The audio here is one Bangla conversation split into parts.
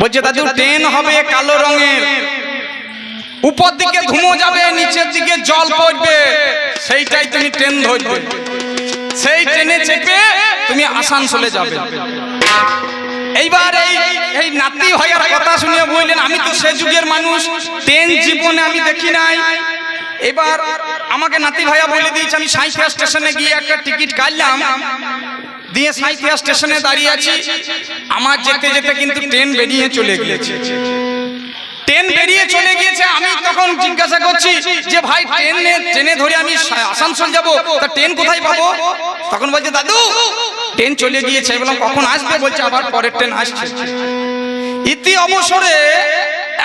বলছে দাদু ট্রেন হবে কালো রঙের। উপর দিকে ধুমো যাবে নিচের দিকে জল পড়বে। সেইটাই তুমি ট্রেন ধরবে। সেই ট্রেনে চেপে তুমি আসানসোলে যাবে। এইবার এই এই নাতি ভাইয়ার কথা শুনে বললেন আমি তো সে যুগের মানুষ ট্রেন জীবনে আমি দেখি নাই। এবার আমাকে নাতি ভাইয়া বলে দিয়েছে আমি সাঁইথিয়া স্টেশনে গিয়ে একটা টিকিট কাটলাম। দিয়ে সাঁইথিয়া স্টেশনে দাঁড়িয়ে আছি। আমার যেতে যেতে কিন্তু ট্রেন বেরিয়ে চলে গিয়েছে। ট্রেন বেরিয়ে চলে গিয়েছে আমি তখন জিজ্ঞাসা করছি যে ভাই ট্রেনে ট্রেনে ধরে আমি আসানসোল যাব। তা ট্রেন কোথায় পাবো? তখন বলছে দাদু ট্রেন চলে গিয়েছে। বললাম কখন আসবে? বলছে আবার পরের ট্রেন আসছে। ইতি অবসরে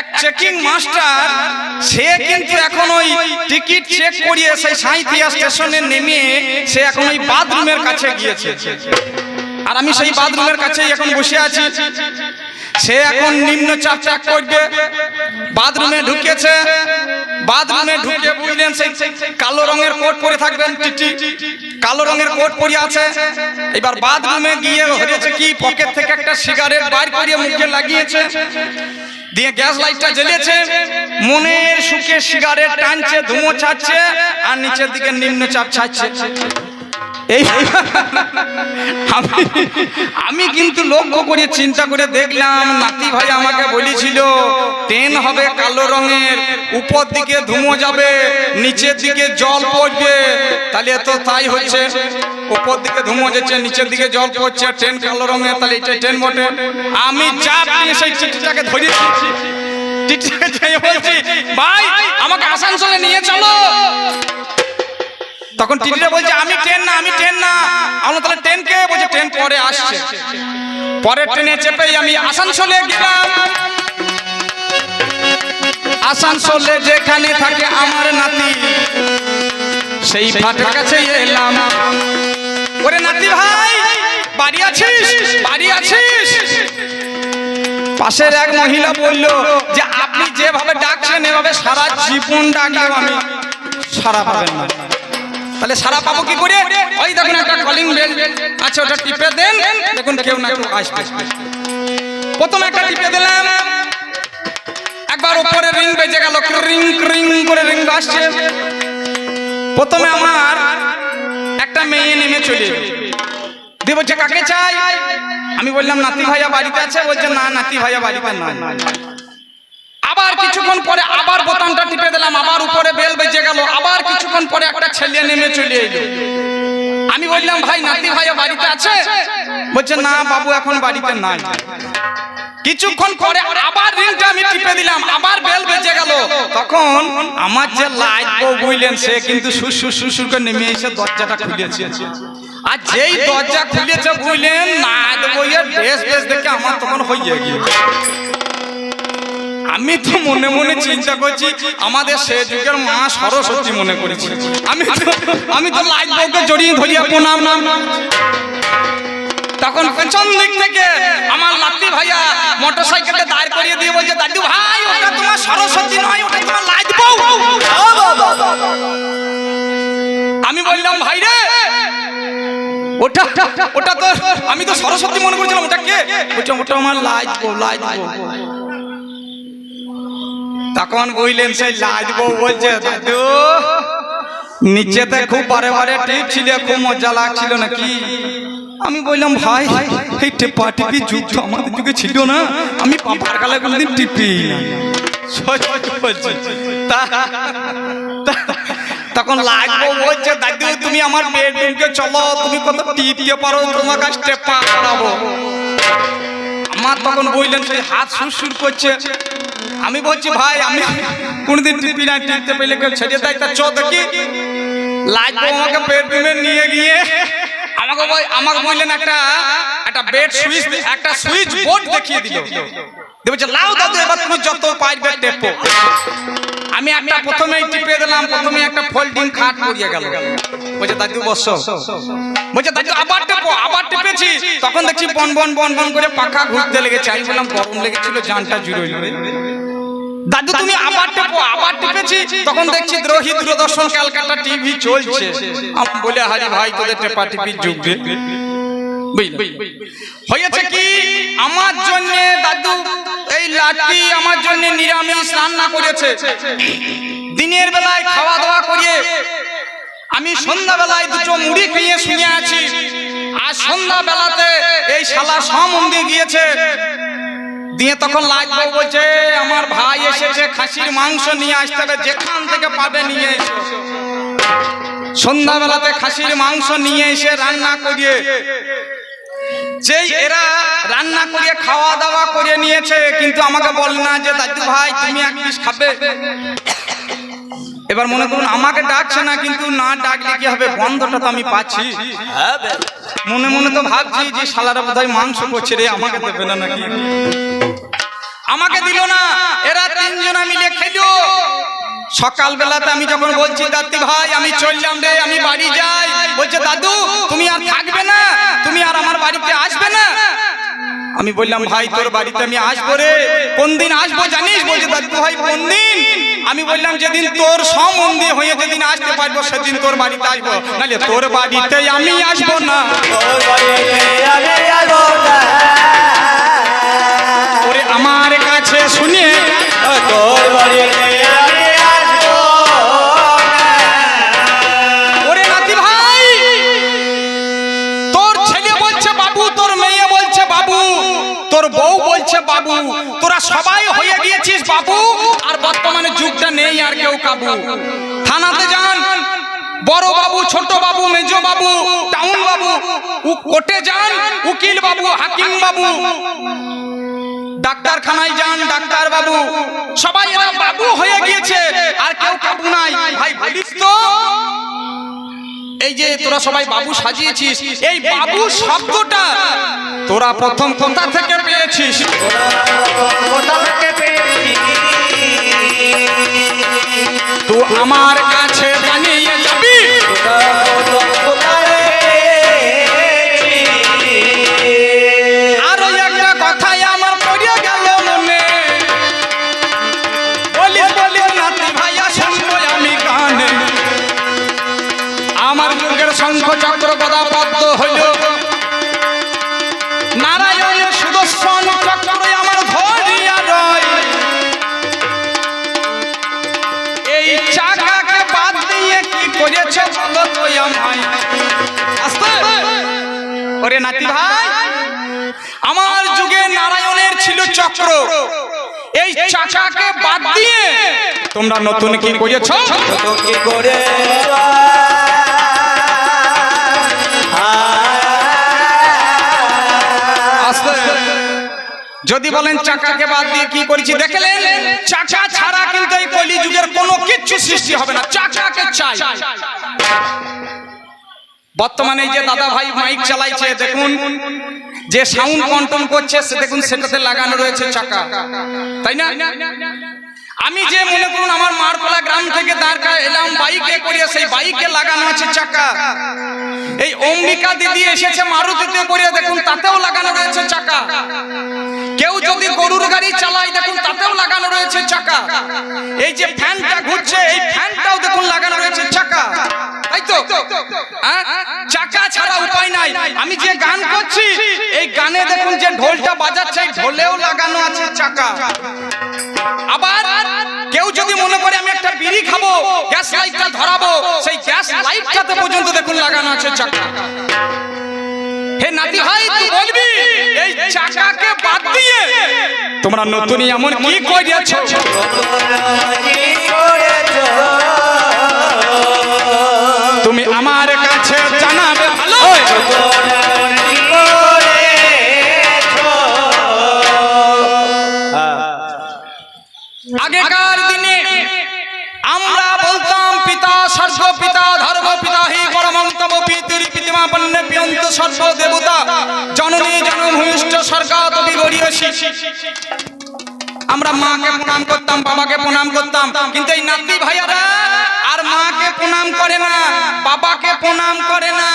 এক চেকিং মাস্টার সে কিন্তু এখন ওই টিকিট চেক করিয়ে সেই সাঁইথিয়া স্টেশনে নেমে সে এখন ওই বাথরুমের কাছে গিয়েছে। আর আমি সেই বাথরুমের কাছেই এখন বসে আছি। সে এখন নিম্ন চাপ চাপ করবে। বাথরুমে ঢুকেছে। বাথরুমে ঢুকে বুঝলেন সেই কালো রঙের কোট পরে থাকবেন টিটি। কালো রঙের কোট পরে আছে। এবার বাথরুমে গিয়ে হয়েছে কি? পকেট থেকে একটা সিগারেট বার করে মুখে লাগিয়েছে। দিয়ে গ্যাস লাইটটা জ্বলেছে মনের সুখে সিগারেট টানছে ধুমো ছাড়ছে আর নিচের দিকে নিম্ন চাপ ছাড়ছে। আমি কিন্তু লক্ষ্য করে চিন্তা করে দেখলাম, নাতি ভাই আমাকে বলেছিল ট্রেন হবে কালো রঙের, উপর দিকে ধুমো যাবে, নিচের দিকে জল পড়বে। তাহলে তো তাই হচ্ছে। উপর দিকে ধুমো যাচ্ছে, নিচের দিকে জল পড়ছে ট্রেন কালো রঙের, তাহলে এটা ট্রেন বটে। আমি নিয়ে সেই চিঠিটাকে ধরেছি, চিঠিটাকে ভাই, আমাকে আসানসোলে নিয়ে চলো। তখন টিটিটা বলছে আমি ট্রেন না আমি ট্রেন না। আমরা তাহলে ট্রেন কে বলছে? ট্রেন পরে আসছে। পরের ট্রেনে চেপেই আমি আসানসোলে গেলাম। আসানসোলে যেখানে থাকে আমার নাতি সেই ফাটের কাছে এলাম। ওরে নাতি ভাই বাড়ি আছিস? বাড়ি আছিস? পাশের এক মহিলা বলল যে আপনি যেভাবে ডাকছেন এভাবে সারা জীবন ডাকলেও আমি। সারা পাবেন না। তাহলে সারা পাবো কি করে? ওই দেখুন একটা কলিং বেল আচ্ছা ওটা টিপে দেন, দেখুন কেউ না কেউ আসবে। প্রথম একটা টিপে দিলাম। একবার উপরে রিং বেজে গেল রিং রিং করে রিং আসছে। প্রথমে আমার একটা মেয়ে নেমে চলে। দিয়ে বলছে, কাকে চাই? আমি বললাম, নাতি ভাইয়া বাড়িতে আছে? বলছে, না, নাতি ভাইয়া বাড়িতে নাই। আবার কিছুক্ষণ পরে আবার বোতামটা টিপে দিলাম, আবার উপরে বেল বেজে গেল কিছুক্ষণ পরে একটা ছেলে নেমে চলে এলো। আমি বললাম, ভাই, নাতি ভাইয়া বাড়িতে আছে? বলছে, না, বাবু এখন বাড়িতে নাই। কিছুক্ষণ পরে আবার রিংটা আমি টিপে দিলাম, আবার বেল বেজে গেল। তখন আমার যে লাইট বউ বুঝলেন সে কিন্তু সুসুর সুসুর করে নেমে এসে দরজাটা খুলেছে। আর যেই দরজা খুলেছে বুঝলেন না বেশ ড্রেস দেখে আমার তখন হয়ে গিয়ে আমি তো মনে মনে চিন্তা করছি, আমাদের সে যুগের মা সরস্বতী মনে করেছি। আমি আমি তো লাইট বউকে জড়িয়ে ধরিয়া প্রণাম। নাম তখন পেছন দিক থেকে আমার লাত্তি ভাইয়া মোটর সাইকেলটা দাঁড় করিয়ে দিয়ে বলছে, দাদু ভাই, ওটা তোমার সরস্বতী নয়, ওটা তোমার লাইট বউ। আমি বললাম, ভাই রে, ওটা ওটা তো আমি তো সরস্বতী মনে করছিলাম, ওটা কে? বলছে, ওটা আমার লাইট বউ লাইট বউ। তখন বললেন সেই লাজ বউ বলছে দাদু নিচেতে খুব বারে বারে টিপ ছিল খুব মজা লাগছিল নাকি? আমি বললাম ভাই এই টেপা টিপি যুগ তো আমাদের যুগে ছিল না। আমি বাবার কালে কোনদিন টিপি না। তখন লাগবো বলছে দাদু তুমি আমার বেডরুমকে চলো তুমি কত টিপতে পারো তোমার কাছে টেপা করাবো আমার তখন বললেন, সেই হাত সুরসুর করছে। আমি বলছি, ভাই, আমি কোনদিন টিপি না, টিপতে পেলে কেউ ছেড়ে দেয়। তা চো দেখি, লাইট আমাকে বেডরুমে নিয়ে গিয়ে আমাকে আমাকে বললেন, একটা একটা বেড সুইচ একটা সুইচ বোর্ড দেখিয়ে দিল। দিয়ে লাউ দাদু, এবার তুমি যত পারবে টেপো। আমি একটা প্রথমেই টিপে দিলাম, প্রথমে একটা ফোল্ডিং খাট পড়িয়ে গেল। বলছে, দাদু, বস। বলছে, দাদু, আবার টেপো, আবার টেপেছি। তখন দেখছি বন বন বন বন করে পাখা ঘুরতে লেগেছে। আমি বললাম, গরম লেগেছিল, জানটা জুড়ে দাদু, তুমি আবার টেপো, আবার টেপেছি। তখন দেখছি দ্রোহী দূরদর্শন ক্যালকাটা টিভি চলছে। আমি বলে হারি ভাই, তোদের টেপা টিপির যুগ? হয়েছে কি? আমার জন্য দাদু লাকি আমার জন্য নিরামিষ রান্না করেছে। দিনের বেলায় খাওয়া দাওয়া করিয়ে আমি সন্ধ্যাবেলায় দুটো মুড়ি খেয়ে শুনে আছি। আর সন্ধ্যা বেলাতে এই শালা সমন্দির গিয়েছে। দিয়ে তখন লাগবে বলছে আমার ভাই এসেছে, খাসির মাংস নিয়ে আসতে হবে, যেখান থেকে পাবে নিয়ে এসো। সন্ধ্যাবেলাতে খাসির মাংস নিয়ে এসে রান্না করিয়ে যেই এরা রান্না করিয়ে খাওয়া দাওয়া করে নিয়েছে কিন্তু আমাকে বল না যে দাদু ভাই তুমি এক পিস খাবে। এবার মনে করুন আমাকে ডাকছে না কিন্তু না ডাকলে কি হবে? বন্ধটা তো আমি পাচ্ছি। মনে মনে তো ভাবছি যে শালারা বোধহয় মাংস করছে রে আমাকে দেবে না নাকি? আমাকে দিল না এরা তিনজনা মিলে খেলো। সকাল বেলাতে আমি যখন বলছি, দাদি, ভাই, আমি চললাম রে, আমি বাড়ি যাই। বলছে, দাদু, তুমি আর থাকবে না, তুমি আর আমার বাড়িতে আসবে না। আমি বললাম, ভাই, তোর বাড়িতে আমি আসব রে। কোন দিন আসব জানিস? বলছে, দাদু, ভাই, কোন দিন? আমি বললাম, যেদিন তোর সম্বন্ধে হয়ে যেদিন আসতে পারব, সেদিন তোর বাড়িতে আসব। নাহলে তোর বাড়িতে আমি আসব না। সবাই হয়ে গিয়েছিস বাবু। আর বর্তমানে যুগটা নেই আর কেউ কাবু। থানাতে যান। বড় বাবু ছোট বাবু মেজ বাবু টাউন বাবু কোর্টে যান। উকিল বাবু হাকিম বাবু। ডাক্তারখানায় যান ডাক্তার বাবু। সবাই এরা বাবু হয়ে গিয়েছে। আর কেউ কাবু নাই। ভাই বলিস তো। এই যে তোরা সবাই বাবু সাজিয়েছিস এই বাবু শব্দটা তোরা প্রথম কোথা থেকে পেয়েছিস? তো আমার কাছে জানিয়ে ওরে নাতি ভাই, আমার যুগে নারায়ণের ছিল চক্র। এই চাকাকে বাদ দিয়ে তোমরা নতুন কি করেছ? আস্তে। যদি বলেন চাকাকে বাদ দিয়ে কি করেছি, দেখলেন চাকা ছাড়া কিন্তু এই কলি যুগের কোনো কিচ্ছু সৃষ্টি হবে না। চাকাকে চাই। বর্তমানে যে দাদা ভাই মাইক চালাইছে দেখুন। যে সাউন্ড কন্ট্রোল করছে সে দেখুন সেটাতে লাগানো রয়েছে চাকা। তাই না? আমি যে মনে করুন আমার মারকলা গ্রাম থেকে দাঁড়কা এলাম বাইকে করিয়ে সেই বাইকে লাগানো আছে চাকা। এই অম্বিকা দিদি এসেছে মারুতিতে করিয়ে দেখুন তাতেও লাগানো রয়েছে চাকা। কেউ যদি গরুর গাড়ি চালায় দেখুন তাতেও লাগানো রয়েছে চাকা। এই যে ফ্যানটা ঘুরছে এই ফ্যানটাও দেখুন লাগানো তো হ্যাঁ? চাকা ছাড়া উপায় নাই। আমি যে গান করছি, এই গানে দেখুন যে ঢোলটা বাজাচ্ছে, ঢোলেও লাগানো আছে চাকা। আবার কেউ যদি মনে করে আমি একটা বিড়ি খাব, গ্যাস লাইটটা ধরাবো, সেই গ্যাস লাইটটাতে পর্যন্ত দেখুন লাগানো আছে চাকা। হে নাতি ভাই, তুই বলবি, এই চাকাকে বাদ দিয়ে তোমরা নতুনই এমন কি করিয়াছো? তুমি আমার কাছে জানাবে ভালো আগেকার দিনে আমরা বলতাম পিতা স্বর্গ পিতা ধর্ম পিতা হি পরমন্তম পিতুরি পিতিমা পণ্য পিয়ন্ত সর্ব দেবতা। জননী জনভূমিষ্ঠ স্বর্গাত বিগড়িয়েছি আমরা মাকে প্রণাম করতাম বাবাকে প্রণাম করতাম। কিন্তু এই নাতি ভাইয়ারা আর মাকে প্রণাম করে না বাবাকে প্রণাম করে না।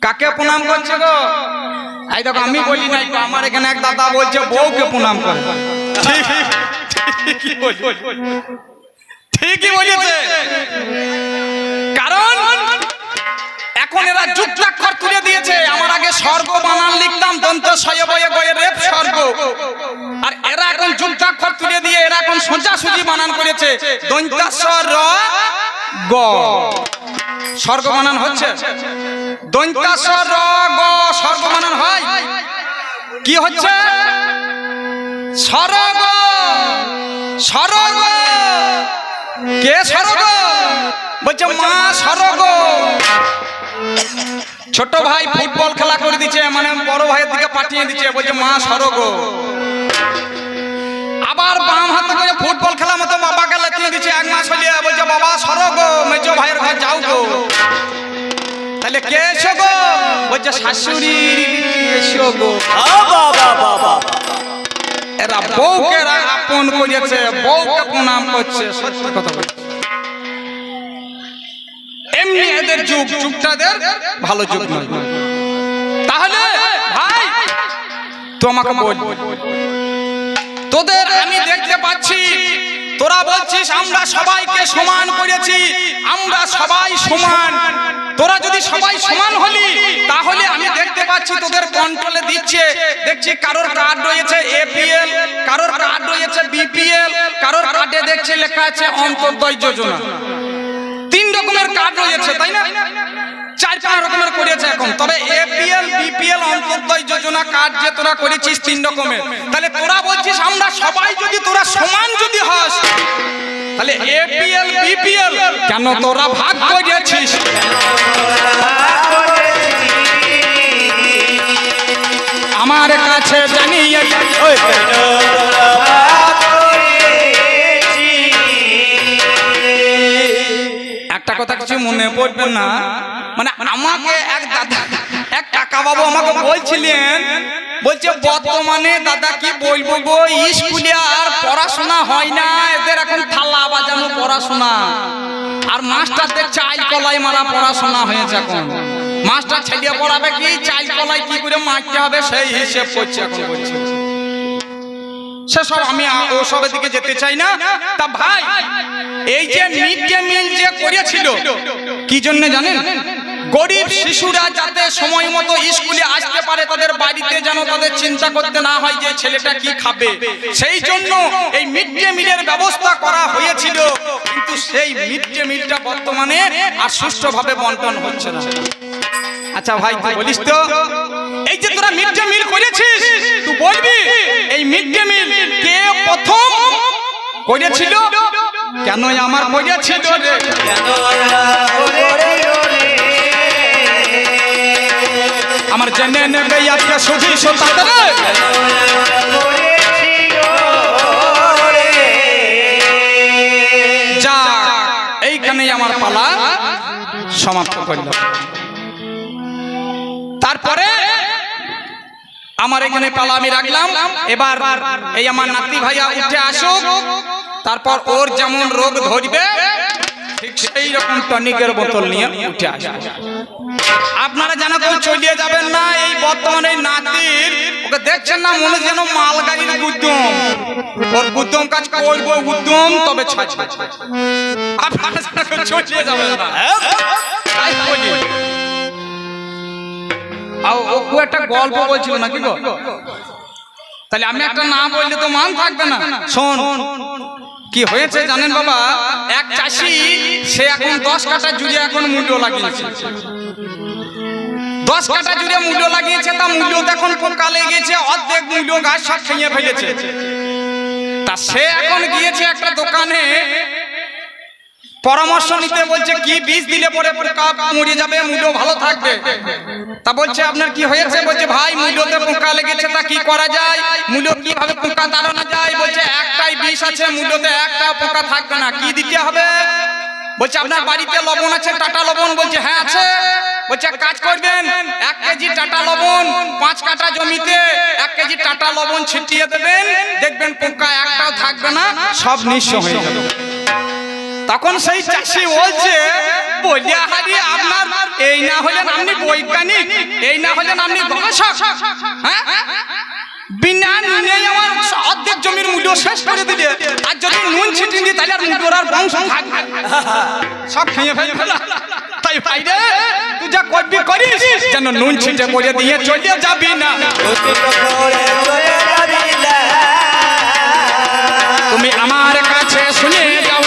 কাকে প্রণাম করছে গো? এই দেখো আমি বলি নাই আমার এখানে এক দাদা বলছে বউকে প্রণাম করে। ঠিকই বলি- বলেছে। কারণ এখন এরা যুক্তাক্ষর তুলে দিয়েছে। আমার আগে স্বর্গ বানান লিখতাম দন্ত শয় বয়ে গয়ে রেপ স্বর্গ। আর এরা এখন যুক্তাক্ষর তুলে দিয়ে এরা এখন সোজাসুজি বানান করেছে। দৈন্তাস্বর র গ। স্বর্গ বানান হচ্ছে? দৈন্তাস্বর র গ, স্বর্গ বানান হয়? কি হচ্ছে? সরগ সরগ কে সরগ বলছে মা সরগ ছোট ভাই ফুটবল খেলা করে দিচ্ছে মানে বড় ভাইয়ের দিকে পাঠিয়ে দিচ্ছে, বলছে, মা সরগ আবার বাম হাতে করে ফুটবল খেলা মতো বাবাকে লেখিয়ে দিচ্ছে, এক মাস হলিয়ে বলছে, বাবা সরগ মেজো ভাইয়ের ঘর যাও গো। তাহলে কে এসো গো? বলছে, শাশুড়ি, এসো গো। এরা বউকে এরা আপন করেছে বউকে প্রণাম করছে, সত্যি কথা বলছে। এমনি এদের যুগ, যুগটাদের ভালো যুগ তাহলে, ভাই তো আমাকে বল। তোদের আমি দেখতে পাচ্ছি, তোরা বলছিস আমরা সবাইকে সমান করেছি, আমরা সবাই সমান। তোরা যদি সবাই সমান হলি, তাহলে আমি দেখতে পাচ্ছি তোদের কন্ট্রোলে দিচ্ছে। দেখছি কারোর কার্ড রয়েছে এপিএল কারোর কার্ড রয়েছে বিপিএল কারোর কার্ডে দেখছি লেখা আছে অন্তর্দয় যোজনা। তিন রকমের কার্ড রয়েছে, তাই না? চার পাঁচ রকমের করেছে এখন। তবে এপিএল বিপিএল অন্তর্দয় যোজনা কার্ড যে তোরা করেছিস তিন রকমের। তাহলে তোরা বলছিস আমরা সবাই যদি তোরা সমান যদি হস, তাহলে এপিএল বিপিএল কেন তোরা ভাগ করেছিস আমার কাছে জানিয়ে একটা কথা কিছু মনে পড়বে না। মানে আমাকে এক দাদা এক কাকা বাবু আমাকে বলছিলেন বলছে বর্তমানে দাদা কি বলব গো? স্কুলে আর পড়াশোনা হয় না। এদের এখন থালা বাজানো পড়াশোনা। আর মাস্টারদের চাল কলাই মারা পড়াশোনা হয়েছে এখন। মাস্টার ছেলে পড়াবে কি? চাল কলাই কি করে মারতে হবে? সেই হিসেব করছে এখন বলছে সেসব আমি ওসবের দিকে যেতে চাই না। তা ভাই, এই যে মিড ডে মিল যে করেছিল, কি জন্য জানেন? গরিব শিশুরা যাতে সময় মতো স্কুলে আসতে পারে, তাদের বাড়িতে যেন তাদের চিন্তা করতে না হয় যে ছেলেটা কি খাবে। সেই জন্য এই মিড ডে মিলের ব্যবস্থা করা হয়েছিল, কিন্তু সেই মিড ডে মিলটা বর্তমানে আর সুষ্ঠুভাবে বন্টন হচ্ছে না। আচ্ছা ভাই বলিস তো এই যে তোরা মিড ডে মিল করেছিস, তুই বলবি, এই মিড ডে মিল কে প্রথম করেছিল? কেন আমার করেছিল রে? আমার জেনে নেবে আজকে সুধী সন্তান যা, এইখানেই আমার পালা সমাপ্ত করল তারপরে আমার এখানে পালা আমি রাখলাম। এবার এই আমার নাতি ভাইয়া উঠে আসুক। তারপর ওর যেমন রোগ ধরবে ঠিক সেই রকম টনিকের বোতল নিয়ে উঠে আসবে। আপনারা যেন কেউ চলিয়ে যাবেন না এই বর্তমানে এই নাতির ওকে দেখছেন না মনে যেন মালগাড়ির উদ্যম ওর উদ্যম কাজ করব উদ্যম তবে ছাড় আপনারা যেন কেউ চলিয়ে যাবেন না। আও ও একটা গল্প বলছিল নাকি গো? তাহলে আমি একটা না বললে তো মান থাকবে না। শোন, কি হয়েছে জানেন বাবা? এক চাষি, সে এখন দশ কাটা জুড়ে এখন মূল্য লাগিয়েছে। দশ কাটা জুড়ে মূল্য লাগিয়েছে, তা মূল্য এখন পোকা লেগেছে অর্ধেক মূল্য গাছ সব খেয়ে ফেলেছে। তা সে এখন গিয়েছে একটা দোকানে পরামর্শ নিতে বলছে, কি বীজ দিলে পরে পরে পোকা মরে যাবে মূল্য ভালো থাকবে? তা বলছে, আপনার কি হয়েছে? বলছে, ভাই মূল্যতে পোকা লেগেছে, তা কি করা যায়? মূল্য কীভাবে পোকা তাড়ানো যায়? বলছে, একটাই বিষ আছে মূল্যতে একটা পোকা থাকবে না, কি দিতে হবে? বলছে, আপনার বাড়িতে লবণ আছে, টাটা লবণ? বলছে হ্যাঁ আছে। বলছে কাজ করবেন, এক কেজি টাটা লবণ পাঁচ কাটা জমিতে, এক কেজি টাটা লবণ ছিটিয়ে দেবেন, দেখবেন পোকা একটাও থাকবে না, সব নিঃস্ব হয়ে যাবে। তখন সেই চাষি বলছে আপনার এই না হলেন আপনি বৈজ্ঞানিক, এই না হলেন আপনি গবেষক হ্যাঁ? বিনা আমার অর্ধেক জমির শেষ করে দিলে, আর যদি নুন আর সব তাই করবি যেন নুন দিয়ে যাবি না। তুমি আমার কাছে শুনে যাও